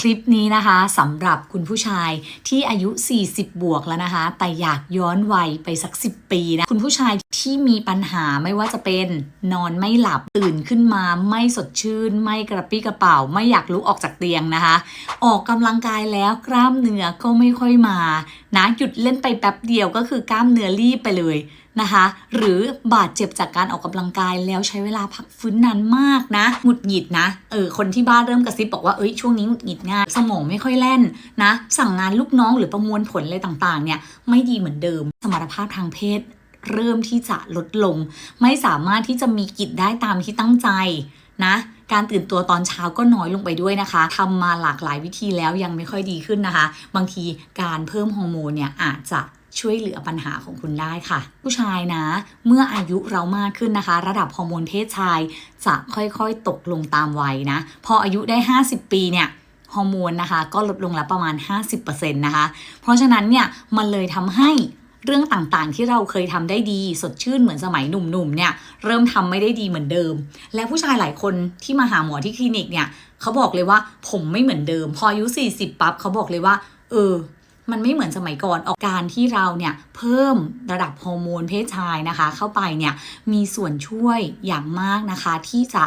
คลิปนี้นะคะสำหรับคุณผู้ชายที่อายุ 40 บวกแล้วนะคะ แต่อยากย้อนวัยไปสัก 10 ปีนะ คุณผู้ชายที่มีปัญหาไม่ว่าจะเป็นนอนไม่หลับตื่นขึ้นมาไม่สดชื่น ไม่กระปี้กระเป๋า ไม่อยากลุกออกจากเตียงนะคะ ออกกำลังกายแล้วกล้ามเนื้อก็ไม่ค่อยมานะหยุดเล่นไปแป๊บเดียวก็คือกล้ามเนื้อรีบไปเลย นะคะ หรือบาดเจ็บจากการออกกำลังกายแล้วใช้เวลาพักฟื้นนานมากนะหงุดหงิดนะเออคนที่บ้านเริ่มกระซิบบอกว่าเอ้ยช่วงนี้หงุดหงิดง่ายสมองไม่ค่อยแล่นนะ สั่งงานลูกน้องหรือประมวลผลอะไรต่างๆเนี่ยไม่ดีเหมือนเดิม สมรรถภาพทางเพศ เริ่มที่จะลดลง ไม่สามารถที่จะมีกิจได้ตามที่ตั้งใจนะการตื่นตัวตอนเช้าก็น้อยลงไปด้วยนะคะทำมาหลากหลายวิธีแล้วยังไม่ค่อยดีขึ้นนะคะ บางทีการเพิ่มฮอร์โมนเนี่ยอาจจะ ช่วยเหลือปัญหาของคุณได้ค่ะ ผู้ชายนะ เมื่ออายุเรามากขึ้นนะคะ ระดับฮอร์โมนเพศชายจะค่อยๆ ตกลงตามวัยนะ พออายุได้ 50 ปีเนี่ยฮอร์โมนนะคะก็ลดลงแล้วประมาณ 50%นะคะ เพราะฉะนั้นเนี่ยมันเลยทำให้เรื่องต่างๆ ที่เราเคยทำได้ดีสดชื่นเหมือนสมัยหนุ่มๆ เนี่ย เริ่มทำไม่ได้ดีเหมือนเดิม และผู้ชายหลายคนที่มาหาหมอที่คลินิกเนี่ยเขาบอกเลยว่าผมไม่เหมือนเดิม พออายุ40ปั๊บเขาบอกเลยว่า เออ มันไม่เหมือนสมัยก่อนออกการที่เราเนี่ยเพิ่มระดับฮอร์โมนเพศชายนะคะ เข้าไปเนี่ยมีส่วนช่วยอย่างมากนะคะ ที่จะ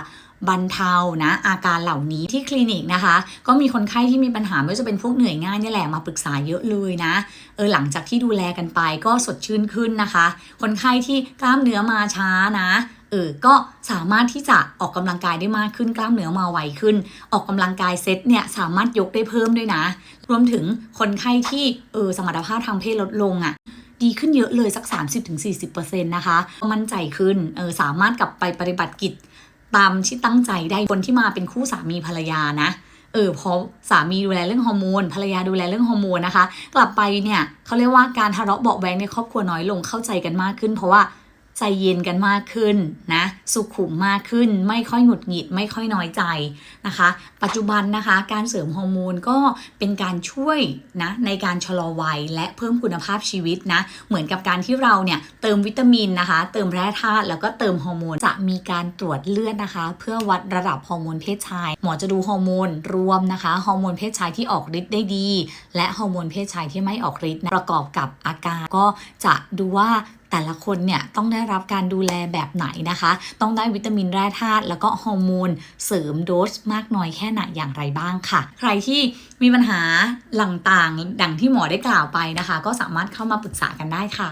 บรรเทานะอาการเหล่านี้ที่คลินิกนะคะ ก็มีคนไข้ที่มีปัญหาไม่ว่าจะเป็นพวกเหนื่อยง่ายนี่แหละมาปรึกษาเยอะเลยนะเออหลังจากที่ดูแลกันไปก็สดชื่นขึ้นนะคะ คนไข้ที่กล้ามเนื้อมาช้านะ เออ ก็สามารถที่จะออกกำลังกายได้มากขึ้นกล้ามเนื้อมาไวขึ้น ออกกำลังกายเซตเนี่ยสามารถยกได้เพิ่มด้วยนะ รวมถึงคนไข้ที่เออสมรรถภาพทางเพศลดลงอะ่ะดีขึ้นเยอะเลยสัก 30-40%นะคะ มั่นใจขึ้นเออสามารถกลับไปปฏิบัติกิจตามที่ตั้งใจได้คนที่มาเป็นคู่สามีภรรยานะเออพอสามีดูแลเรื่องฮอร์โมนภรรยาดูแลเรื่องฮอร์โมนนะคะ กลับไปเนี่ยเขาเรียกว่าการทะเลาะเบาแวงในครอบครัวน้อยลงเข้าใจกันมากขึ้น เพราะว่า ใจเย็นกันมากขึ้นนะสุขุมมากขึ้น ไม่ค่อยหงุดหงิดไม่ค่อยน้อยใจนะคะ ปัจจุบันนะคะการเสริมฮอร์โมนก็เป็นการช่วยนะในการชะลอวัยและเพิ่มคุณภาพชีวิตนะเหมือนกับการที่เราเนี่ยเติมวิตามินนะคะ เติมแร่ธาตุแล้วก็เติมฮอร์โมนจะมีการตรวจเลือดนะคะ เพื่อวัดระดับฮอร์โมนเพศชาย หมอจะดูฮอร์โมนรวมนะคะฮอร์โมนเพศชายที่ออกฤทธิ์ได้ดี และฮอร์โมนเพศชายที่ไม่ออกฤทธิ์นะประกอบกับอาการก็จะดูว่า แต่ละคนเนี่ยต้องได้รับการดูแลแบบไหนนะคะ ต้องได้วิตามินแร่ธาตุแล้วก็ฮอร์โมนเสริมโดสมากน้อยแค่ไหนอย่างไรบ้างค่ะ ใครที่มีปัญหาหลังต่างดังที่หมอได้กล่าวไปนะคะ ก็สามารถเข้ามาปรึกษากันได้ค่ะ